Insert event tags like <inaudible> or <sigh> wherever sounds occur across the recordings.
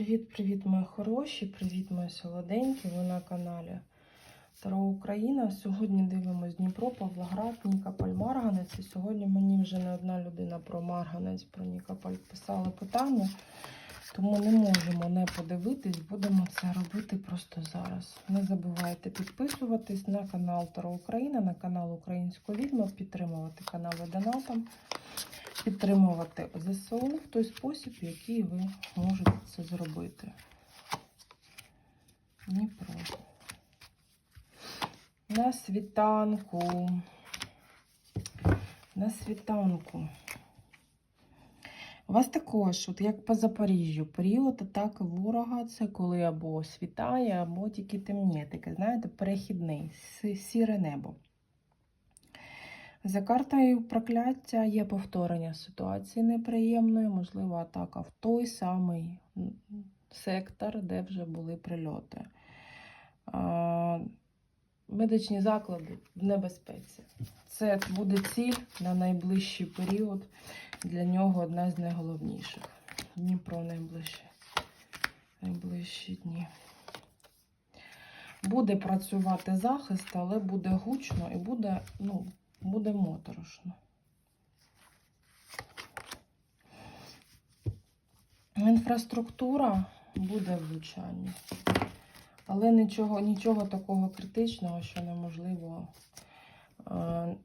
Привіт-привіт, мої хороші, привіт, мої солоденькі. Ви на каналі Таро Україна. Сьогодні дивимось Дніпро, Павлоград, Нікополь, Марганець. І сьогодні мені вже не одна людина про Марганець, про Нікополь писала питання, тому не можемо не подивитись, будемо це робити просто зараз. Не забувайте підписуватись на канал Таро Україна, на канал Української відьми, підтримувати канали донатом підтримувати ЗСУ в той спосіб, який ви можете це зробити. Дніпро. На світанку. На світанку. У вас також, от як по Запоріжжю, період атаки ворога це коли або світає, або тільки темніє. Таке, знаєте, перехідний, сіре небо. За картою прокляття є повторення ситуації неприємної, можливо, атака в той самий сектор, де вже були прильоти. Медичні заклади в небезпеці. Це буде ціль на найближчий період. Для нього одна з найголовніших. Дніпро найближчі, найближчі дні. Буде працювати захист, але буде гучно і буде, ну, буде моторошно. Інфраструктура буде влучання, але нічого, нічого такого критичного, що неможливо,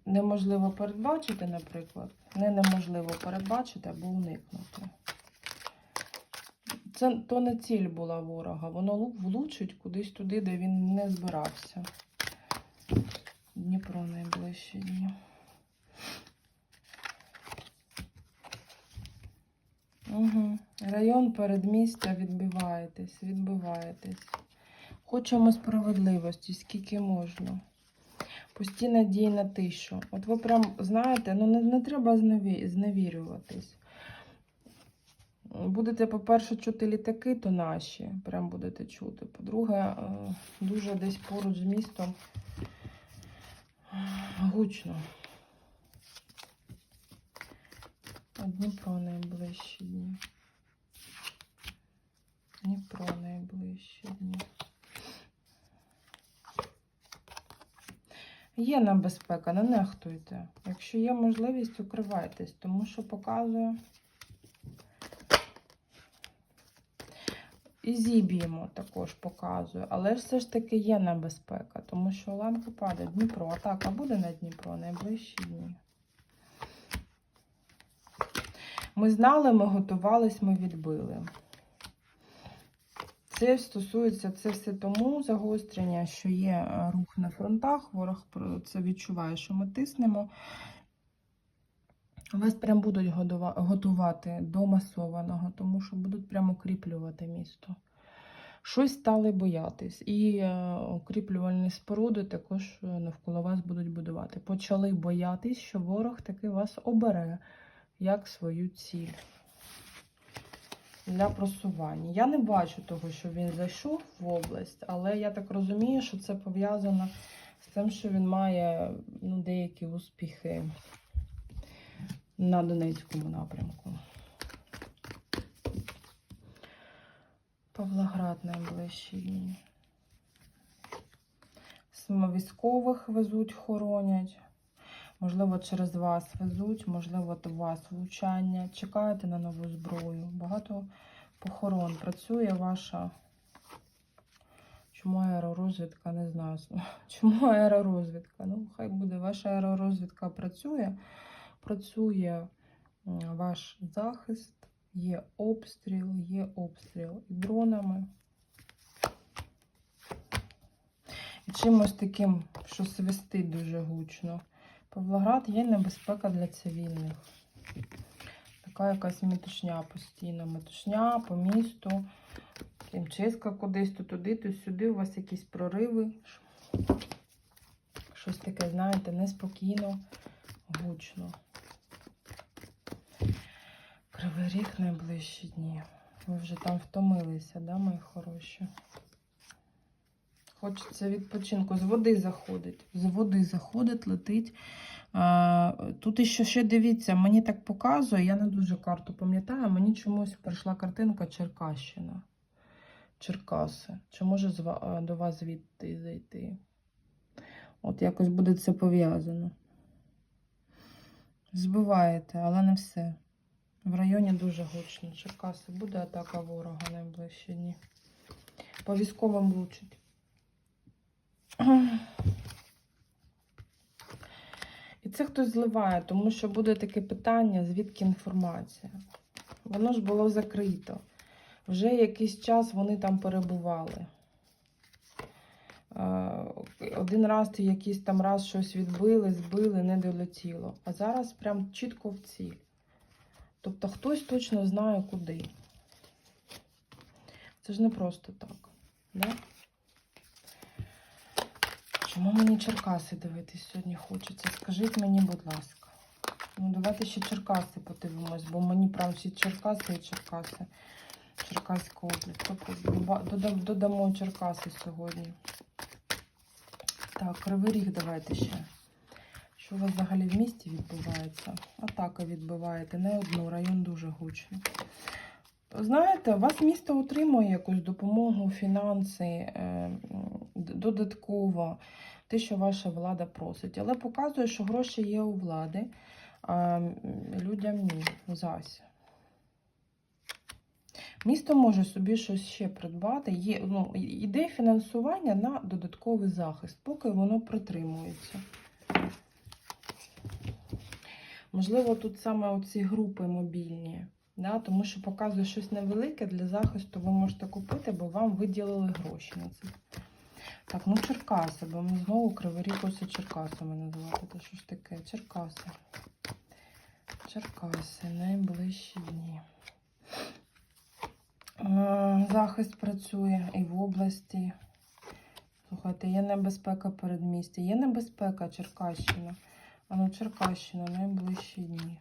неможливо передбачити, наприклад, не неможливо передбачити або уникнути. Це то не ціль була ворога, воно влучить кудись туди, де він не збирався. Дніпро найближчі дні. Угу. Район передмістя відбиваєтесь, відбиваєтесь. Хочемо справедливості, скільки можна. Постійна дій на тишу. От ви прям знаєте, ну не, не треба зневі- зневірюватись. Будете, по-перше, чути літаки, то наші, прям будете чути. По-друге, е, дуже десь поруч з містом гучно. А Дніпро найближчі дні. Дніпро найближчі дні. Є небезпека, не нехтуйте. Якщо є можливість, укривайтесь, тому що показує. І зіб'ємо також показує, але все ж таки є небезпека, тому що уламки падає. Дніпро, атака буде на Дніпро найближчі дні. Ми знали, ми готувались, ми відбили. Це стосується це все тому загострення, що є е, рух на фронтах. Ворог це відчуває, що ми тиснемо. Вас прям будуть готувати до масованого, тому що будуть прямо укріплювати місто. Щось стали боятись. І е, укріплювальні споруди також е, навколо вас будуть будувати. Почали боятись, що ворог таки вас обере як свою ціль для просування. Я не бачу того, що він зайшов в область, але я так розумію, що це пов'язано з тим, що він має ну, деякі успіхи на Донецькому напрямку. Павлоград найближчі дні. Самовійськових везуть, хоронять. Можливо, через вас везуть, можливо, до вас влучання. Чекаєте на нову зброю. Багато похорон. Працює ваша. Чому аеророзвідка? Не знаю. <laughs> Чому аеророзвідка? Ну, хай буде. Ваша аеророзвідка працює. Працює ваш захист, є обстріл, є обстріл і дронами. І чимось таким, що свистить дуже гучно. Павлоград є небезпека для цивільних. Така якась метушня постійна. Метушня по місту. Хімчистка кудись, то туди, то сюди. У вас якісь прориви. Щось таке, знаєте, неспокійно, гучно. Кривий ріг найближчі дні. Ви вже там втомилися, да, мої хороші? Хочеться відпочинку. З води заходить. З води заходить, летить. Тут іще ще дивіться, мені так показує, я не дуже карту пам'ятаю, мені чомусь прийшла картинка Черкащина. Черкаси. Чи може до вас звідти зайти? От якось буде це пов'язано. Збиваєте, але не все. В районі дуже гучно. Черкаси буде атака ворога найближчі дні. По військовим влучить. І це хтось зливає, тому що буде таке питання, звідки інформація. Воно ж було закрито. Вже якийсь час вони там перебували. Е, Один раз ти якийсь там раз щось відбили, збили, не долетіло. А зараз прям чітко в ціль. Тобто хтось точно знає куди. Це ж не просто так. Да? Чому мені Черкаси дивитись сьогодні хочеться? Скажіть мені, будь ласка. Ну, давайте ще Черкаси подивимось, бо мені прям всі Черкаси і Черкаси. Черкаська область. Тобто додамо Черкаси сьогодні. Так, Кривий Ріг давайте ще. Що у вас взагалі в місті відбувається? Атака відбиваєте, не одну, район дуже гучний. Знаєте, вас місто отримує якусь допомогу, фінанси, е, додатково, те, що ваша влада просить. Але показує, що гроші є у влади, а людям ні, зась. Місто може собі щось ще придбати. Є, ну, іде фінансування на додатковий захист, поки воно притримується. Можливо, тут саме оці групи мобільні, да? тому що показує щось невелике для захисту, ви можете купити, бо вам виділили гроші на це. Так, ну Черкаси, бо ми знову Кривий Ріг Черкасами називати. Та що ж таке? Черкаси. Черкаси, найближчі дні. Захист працює і в області. Слухайте, є небезпека передмістя. Є небезпека Черкащина. А ну Черкащина найближчі дні.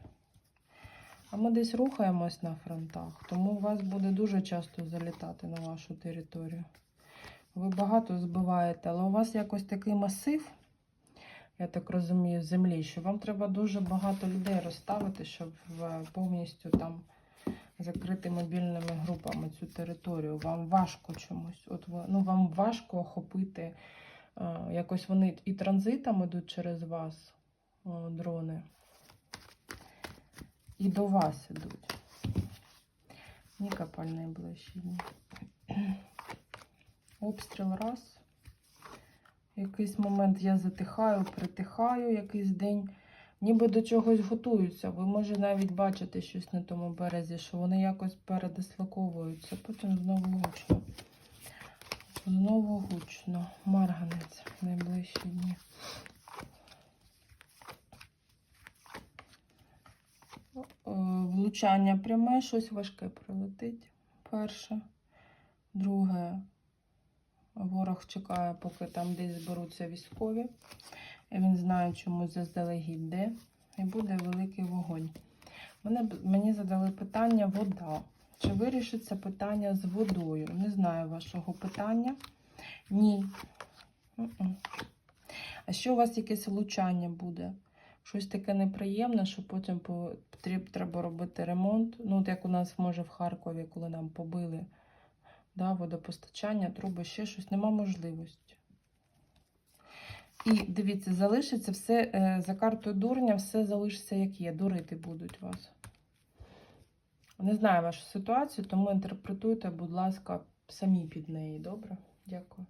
А ми десь рухаємось на фронтах, тому у вас буде дуже часто залітати на вашу територію. Ви багато збиваєте, але у вас якось такий масив, я так розумію, землі, що вам треба дуже багато людей розставити, щоб повністю там закрити мобільними групами цю територію. Вам важко чомусь. От ну, вам важко охопити. е, Якось вони і транзитом ідуть через вас, дрони. І до вас ідуть. Нікополь найближчі дні. Обстріл раз. Якийсь момент я затихаю, притихаю, якийсь день. Ніби до чогось готуються. Ви може навіть бачите щось на тому березі, що вони якось передислоковуються. Потім знову гучно. Знову гучно. Марганець найближчі дні. Влучання пряме, щось важке прилетить. Перше. Друге. Ворог чекає, поки там десь зберуться військові. Він знає, чому заздалегідь де. І буде великий вогонь. Мене, мені задали питання вода. Чи вирішиться питання з водою? Не знаю вашого питання. Ні. А що у вас якесь влучання буде? Щось таке неприємне, що потім треба робити ремонт. Ну, от як у нас може в Харкові, коли нам побили да, водопостачання, труби, ще щось, нема можливості. І дивіться, залишиться все е, за картою дурня, все залишиться як є. Дурити будуть вас. Не знаю вашу ситуацію, тому інтерпретуйте, будь ласка, самі під неї. Добре? Дякую.